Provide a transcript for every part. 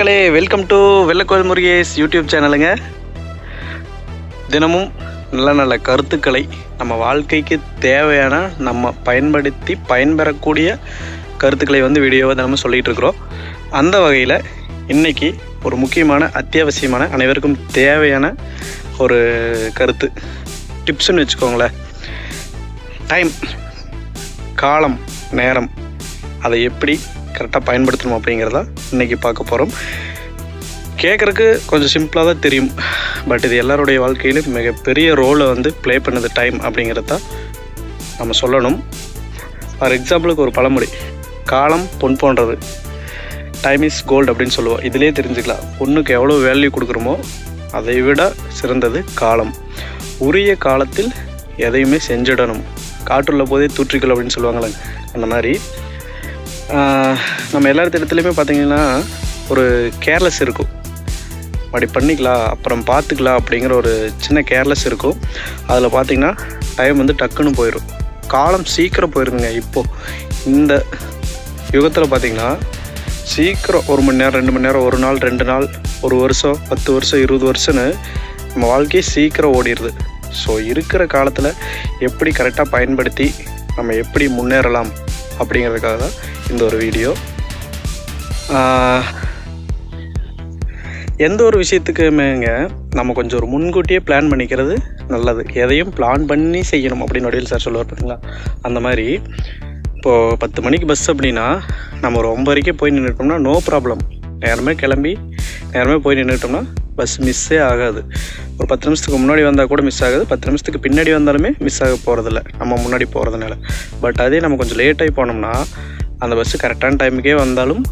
மக்களே welcome to Vellakoil Murugesh YouTube சேனலுங்க தினமும் நல்ல நல்ல கருத்துக்களை நம்ம வாழ்க்கைக்கு தேவையான நம்ம பயன்படுத்தி பயன்பெறக்கூடிய கருத்துக்களை வந்து வீடியோவை தினமும் சொல்லிகிட்டு இருக்கிறோம். அந்த வகையில் இன்றைக்கி ஒரு முக்கியமான அத்தியாவசியமான அனைவருக்கும் தேவையான ஒரு கருத்து. டிப்ஸ்னு வச்சுக்கோங்களேன். டைம் காலம் நேரம் அதை எப்படி கரெக்டாக பயன்படுத்தணும் அப்படிங்கிறத இன்றைக்கி பார்க்க போகிறோம் கேட்குறக்கு கொஞ்சம் சிம்பிளாக தான் தெரியும். பட் இது எல்லாருடைய வாழ்க்கையிலும் மிகப்பெரிய ரோலை வந்து ப்ளே பண்ணது டைம் அப்படிங்கிறத தான் நம்ம சொல்லணும். ஃபார் எக்ஸாம்பிளுக்கு ஒரு பழமொழி காலம் பொன் போன்றது. டைம் இஸ் கோல்டு அப்படின்னு சொல்லுவோம். இதிலே தெரிஞ்சுக்கலாம். பொண்ணுக்கு எவ்வளோ வேல்யூ கொடுக்குறோமோ அதை விட சிறந்தது காலம். உரிய காலத்தில் எதையுமே செஞ்சிடணும். காற்றுள்ள போதே தூற்றிக்கல் அப்படின்னு சொல்லுவாங்களே அந்த மாதிரி. நம்ம எல்லா இடத்துலையுமே பார்த்தீங்கன்னா ஒரு கேர்லெஸ் இருக்கும். அப்படி பண்ணிக்கலாம் அப்புறம் பார்த்துக்கலாம் அப்படிங்கிற ஒரு சின்ன கேர்லெஸ் இருக்கும். அதில் பார்த்திங்கன்னா டைம் வந்து டக்குன்னு போயிடும் காலம் சீக்கிரம் போயிருதுங்க இப்போது இந்த யுகத்தில் பார்த்தீங்கன்னா சீக்கிரம் ஒரு மணி நேரம் ரெண்டு மணி நேரம் ஒரு நாள் ரெண்டு நாள் ஒரு வருஷம் பத்து வருஷம் இருபது வருஷம்னு நம்ம வாழ்க்கையே சீக்கிரம் ஓடிடுது ஸோ இருக்கிற காலத்தில் எப்படி கரெக்டாக பயன்படுத்தி நம்ம எப்படி முன்னேறலாம் அப்படிங்கிறதுக்காக தான் இந்த ஒரு வீடியோ எந்த ஒரு விஷயத்துக்குமேங்க நம்ம கொஞ்சம் ஒரு முன்கூட்டியே பிளான் பண்ணிக்கிறது நல்லது. எதையும் பிளான் பண்ணி செய்யணும் அப்படின்னு வடிவில் சார் சொல்லுவார் பார்த்தீங்களா அந்த மாதிரி இப்போது பத்து மணிக்கு பஸ் அப்படின்னா நம்ம ஒரு வரைக்கும் போய் நின்றுட்டோம்னா நோ ப்ராப்ளம் நேரமே கிளம்பி நேரமே போய் நின்றுட்டோம்னா பஸ் மிஸ்ஸே ஆகாது. ஒரு பத்து நிமிஷத்துக்கு முன்னாடி வந்தால் கூட மிஸ் ஆகுது. பத்து நிமிஷத்துக்கு பின்னாடி வந்தாலுமே மிஸ் ஆக போகிறதில்ல நம்ம முன்னாடி போகிறதுனால பட் அதே நம்ம கொஞ்சம் லேட்டாகி போனோம்னா அந்த பஸ்ஸு கரெக்டான டைமுக்கே வந்தாலும்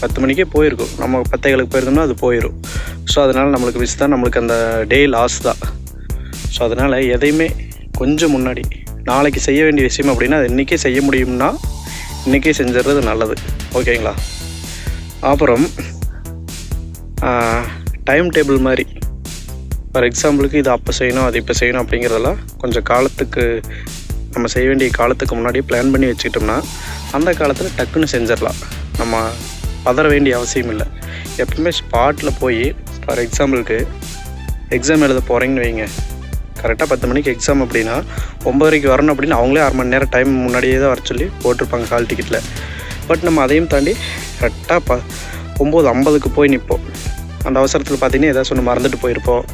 பத்து மணிக்கே போயிருக்கும். நம்ம பத்தைகளுக்கு போயிருந்தோம்னா அது போயிடும் ஸோ அதனால் நம்மளுக்கு மிஸ் தான். நம்மளுக்கு அந்த டே லாஸ் தான். ஸோ அதனால் எதையுமே கொஞ்சம் முன்னாடி நாளைக்கு செய்ய வேண்டிய விஷயம் அப்படின்னா அது இன்றைக்கே செய்ய முடியும்னா இன்றைக்கே செஞ்சிடுறது நல்லது. ஓகேங்களா அப்புறம் டைம் டேபிள் மாதிரி. ஃபார் எக்ஸாம்பிளுக்கு இது அப்போ செய்யணும் அது இப்போ செய்யணும் அப்படிங்கிறதெல்லாம் கொஞ்சம் காலத்துக்கு நம்ம செய்ய வேண்டிய காலத்துக்கு முன்னாடியே பிளான் பண்ணி வச்சுக்கிட்டோம்னா அந்த காலத்தில் டக்குன்னு செஞ்சிடலாம். நம்ம பதற வேண்டிய அவசியம் இல்லை. எப்பவுமே ஸ்பாட்டில் போய் ஃபார் எக்ஸாம்பிளுக்கு எக்ஸாம் எழுத போகிறீங்கன்னு வைங்க. கரெக்டாக பத்து மணிக்கு எக்ஸாம் அப்படின்னா ஒம்பதரைக்கு வரணும் அப்படின்னு அவங்களே அரை மணி நேரம் டைம் முன்னாடியே தான் வர சொல்லி போட்டிருப்பாங்க ஹால் டிக்கெட்டில் பட் நம்ம அதையும் தாண்டி கரெக்டாக ப ஒம்பது ஐம்பதுக்கு போய் நிற்போம் அந்த அவசரத்தில் பார்த்தீங்கன்னா ஏதாச்சும் ஒன்று மறந்துட்டு போயிருப்போம்.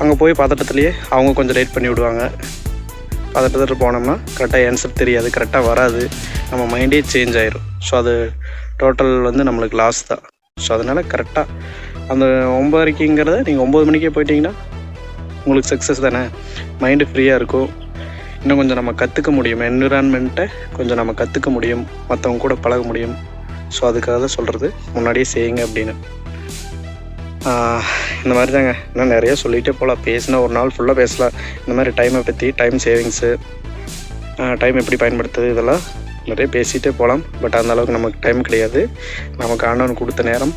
அங்கே போய் பதட்டத்துலேயே அவங்க கொஞ்சம் லேட் பண்ணி விடுவாங்க. பதட்டத்தில் போனோம்னா கரெக்டாக ஆன்சர் தெரியாது கரெக்டாக வராது. நம்ம மைண்டே சேஞ்ச் ஆயிரும். ஸோ அது டோட்டல் வந்து நம்மளுக்கு லாஸ் தான். ஸோ அதனால் கரெக்டாக அந்த ஒம்பதரைக்குங்கிறத நீங்கள் ஒம்பது மணிக்கே போயிட்டீங்கன்னா உங்களுக்கு சக்ஸஸ் தானே? மைண்டு ஃப்ரீயாக இருக்கும். இன்னும் கொஞ்சம் நம்ம கற்றுக்க முடியும். என்விரான்மெண்ட்டை கொஞ்சம் நம்ம கற்றுக்க முடியும். மற்றவங்க கூட பழக முடியும். ஸோ அதுக்காக தான் சொல்கிறது முன்னாடியே செய்யுங்க அப்படின்னு. இந்த மாதிரி தாங்க இன்னும் நிறைய சொல்லிகிட்டே போகலாம் பேசினா ஒரு நாள் ஃபுல்லாக பேசலாம். இந்த மாதிரி டைமை பற்றி டைம் சேவிங்ஸு டைம் எப்படி பயன்படுத்துறது இதெல்லாம் நிறைய பேசிகிட்டே போகலாம் பட் அந்த அளவுக்கு நமக்கு டைம் கிடையாது. நமக்கு ஆண்டவன் கொடுத்த நேரம்.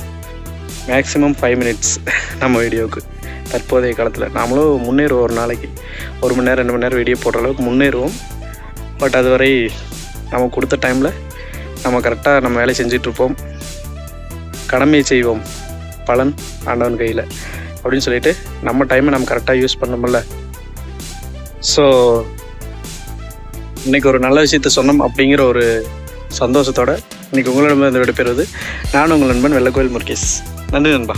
மேக்ஸிமம் ஃபைவ் மினிட்ஸ் நம்ம வீடியோவுக்கு தற்போதைய காலத்தில். நாமளும் முன்னேறுவோம் ஒரு நாளைக்கு. ஒரு மணி நேரம் ரெண்டு மணி நேரம் வீடியோ போடுற அளவுக்கு முன்னேறுவோம். பட் அதுவரை நம்ம கொடுத்த டைமில் நம்ம கரெக்டாக நம்ம வேலையை செஞ்சிட்ருப்போம் கடமையை செய்வோம். பலன் ஆண்டவன் கையில். அப்படின்னு சொல்லிட்டு நம்ம டைமை நம்ம கரெக்டாக யூஸ் பண்ணோம்ல. ஸோ இன்னைக்கு ஒரு நல்ல விஷயத்த சொன்னோம் அப்படிங்கிற ஒரு சந்தோஷத்தோட இன்னைக்கு உங்களிடமிருந்து விடைபெறுவது நான் உங்கள் நண்பன் வெள்ளக்கோயில் முருகேஷ். நன்றி நண்பா.